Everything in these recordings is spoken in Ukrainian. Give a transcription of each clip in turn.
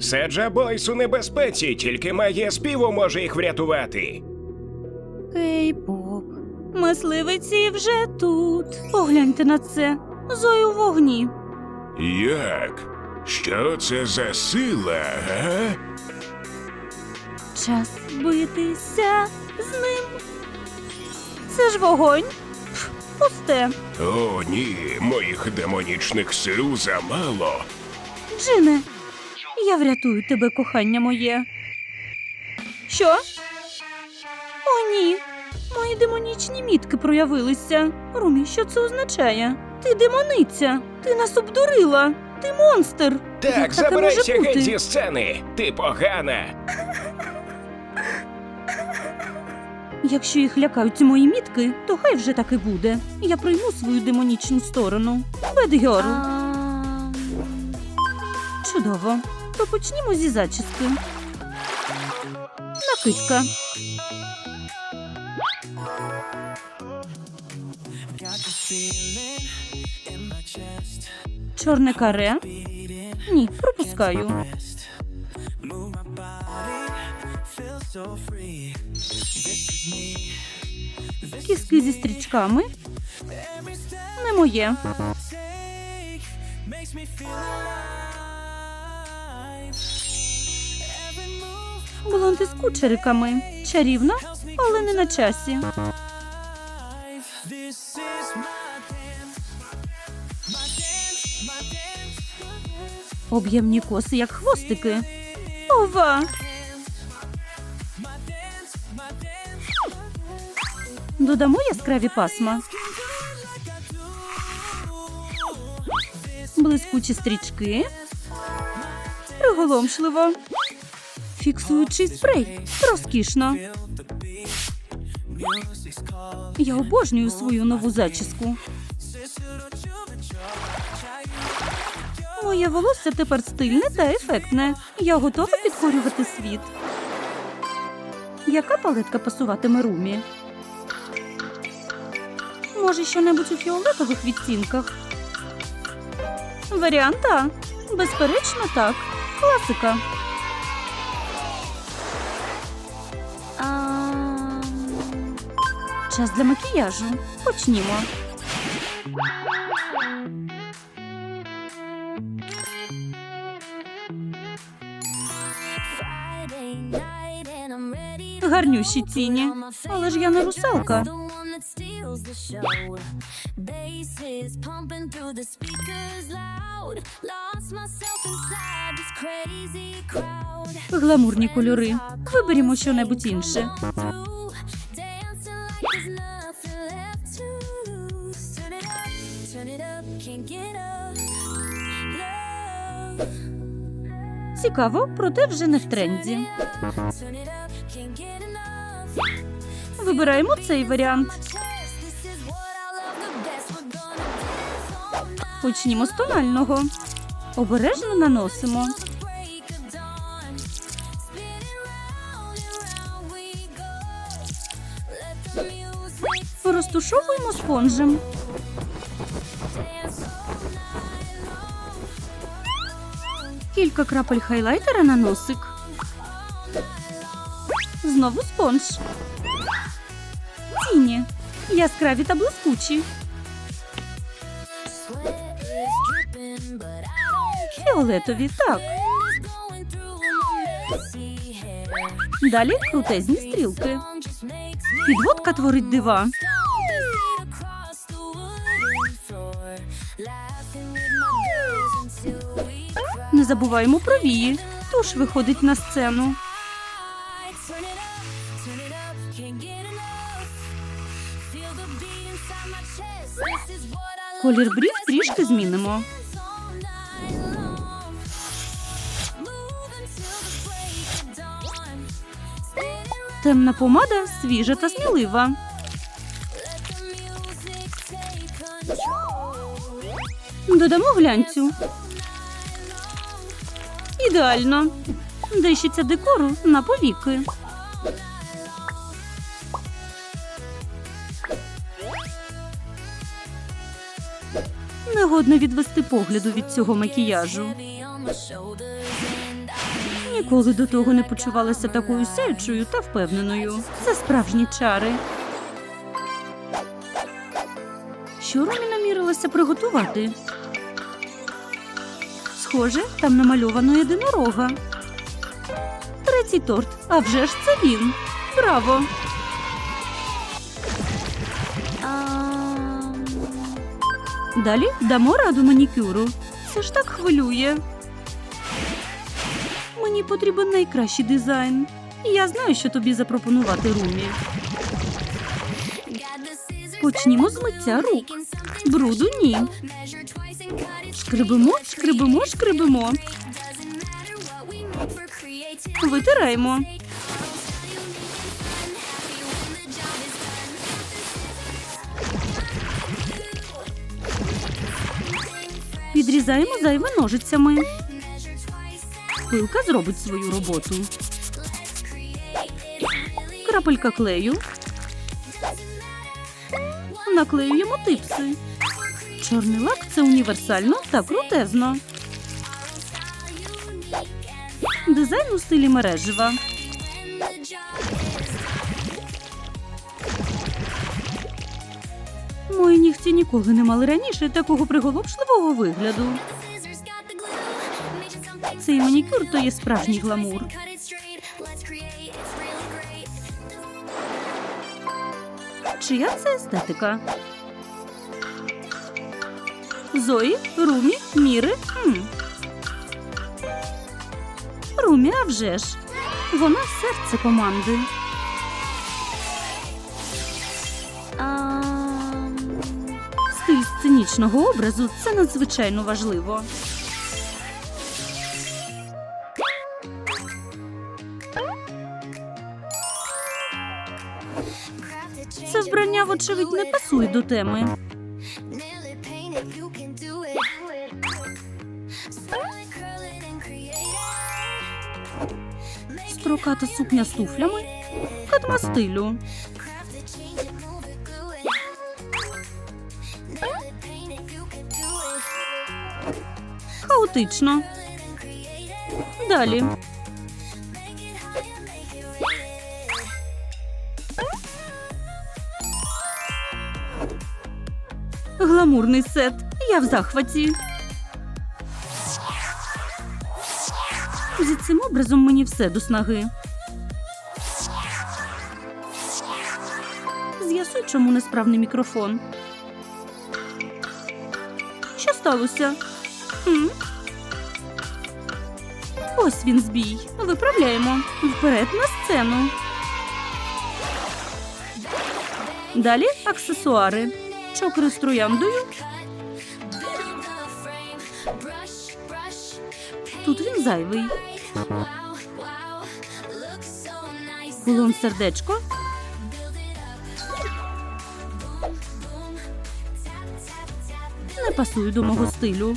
Седжа Бойс у небезпеці, тільки магія співу може їх врятувати. Кей-поп. Мисливиці вже тут. Погляньте на це. Зою в вогні. Як? Що це за сила, га? Час битися з ним. Це ж вогонь. Пф, Пусте. О, ні, моїх демонічних сил замало. Джине, я врятую тебе, кохання моє. Що? О, ні. Мої демонічні мітки проявилися. Румі, що це означає? Ти демониця. Ти нас обдурила. Ти монстр. Так, забирайся геть зі сцени. Ти погана. Якщо їх лякають мої мітки, то хай вже так і буде. Я прийму свою демонічну сторону. Бедгьорл. Чудово. То почнімо зі зачіски. Накидка. Чорне каре. Ні, пропускаю. Кіски зі стрічками. Не моє. Блонди з кучериками. Чарівно, але не на часі. Об'ємні коси, як хвостики. Ова! Додамо яскраві пасма. Блискучі стрічки. Приголомшливо. Фіксуючий спрей. Розкішно. Я обожнюю свою нову зачіску. Моє волосся тепер стильне та ефектне. Я готова підкорювати світ. Яка палетка пасуватиме румі? Може, що-небудь у фіолетових відтінках? Варіант А. Безперечно, так. Класика. Час для макіяжу. Почнімо. Гарнющі ціні. Але ж я не русалка. Гламурні кольори. Виберімо щонебудь інше. Dancing like there's nothing left to lose. Turn it up, turn it up, can't get up. Love. Цікаво, проте вже не в тренді. Turn it up, can't get enough. Вибираємо цей варіант. Chest, this is what I love the best. We're gonna dance all night. Почнімо з тонального. Обережно наносимо. Розтушовуємо спонжем. Кілька крапель хайлайтера на носик. Знову спонж. Тіні. Яскраві та блискучі. Фіолетові, так. Далі крутезні стрілки. Підводка творить дива. Забуваємо про вії. Туш виходить на сцену. Колір брів трішки змінимо. Темна помада свіжа та смілива. Додамо глянцю. Ідеально. Дещиця декору на повіки. Негодно відвести погляду від цього макіяжу. Ніколи до того не почувалася такою сяючою та впевненою. Це справжні чари. Що Ромі намірилася приготувати? Схоже, там намальовано єдинорога. Третій торт. А вже ж це він. Браво! Далі дамо раду манікюру. Це ж так хвилює. Мені потрібен найкращий дизайн. Я знаю, що тобі запропонувати Румі. Почнімо з миття рук. Бруду ні. Шкребемо, шкребемо, шкребемо. Витираємо. Відрізаємо зайве ножицями. Пилка зробить свою роботу. Крапелька клею. Наклеюємо типси. Чорний лак це універсально та крутезно. Дизайн у стилі мережева. Мої нігті ніколи не мали раніше такого приголомшливого вигляду. Цей манікюр то є справжній гламур. Чия це естетика? Зої, Румі, Міри. Хм. Румі, а вже ж. Вона серце команди. Стиль сценічного образу це надзвичайно важливо. Це вбрання, вочевидь, не пасує до теми. Строката сукня з туфлями. Катма стилю. Хаотично. Далі. Гламурний сет. Я в захваті. Зі цим образом мені все до снаги. З'ясуй, чому несправний мікрофон. Що сталося? Хм? Ось він збій. Виправляємо. Вперед на сцену. Далі аксесуари. Чокри з трояндою. Тут він зайвий. Кулон сердечко. Не пасує до мого стилю.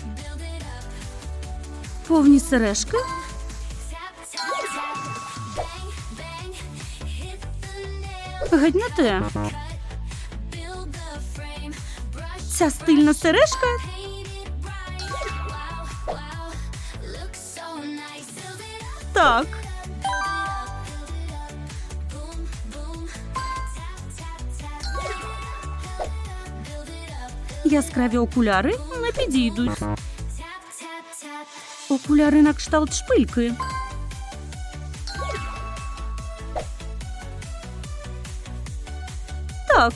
Повні сережки. Геть не. Ця стильна сережка. Так. Яскраві окуляри не підійдуть. Окуляри на кшталт шпильки. Так.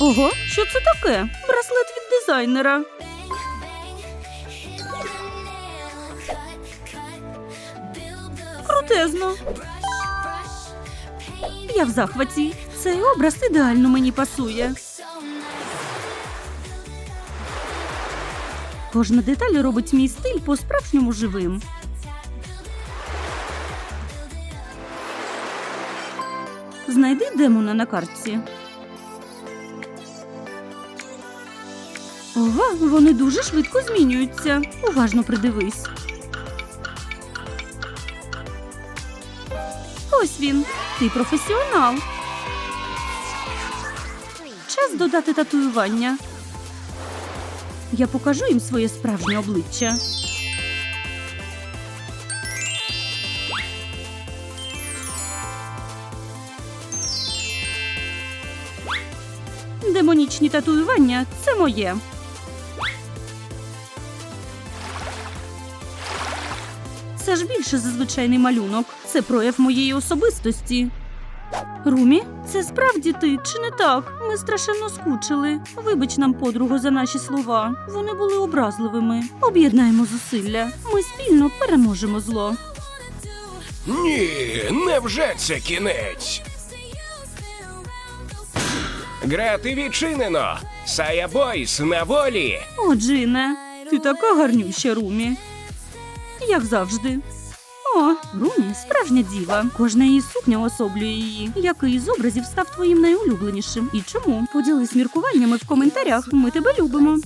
Ого, що це таке? Браслет від дизайнера. Крутезно. Я в захваті. Цей образ ідеально мені пасує. Кожна деталь робить мій стиль по-справжньому живим. Знайди демона на картці. Ова, вони дуже швидко змінюються. Уважно придивись. Ось він. Ти професіонал. Час додати татуювання. Я покажу їм своє справжнє обличчя. Демонічні татуювання це моє. Це ж більше за звичайний малюнок. Це прояв моєї особистості. Румі, це справді ти, чи не так? Ми страшенно скучили. Вибач нам, подругу, за наші слова. Вони були образливими. Об'єднаємо зусилля. Ми спільно переможемо зло. Ні, невже це кінець? Грати відчинено. Сая Бойс на волі. О, Джине, ти така гарнюща, Румі. Як завжди. О, Руні справжня діва. Кожна її сукня особлює її. Який з образів став твоїм найулюбленішим? І чому? Поділись міркуваннями в коментарях. Ми тебе любимо.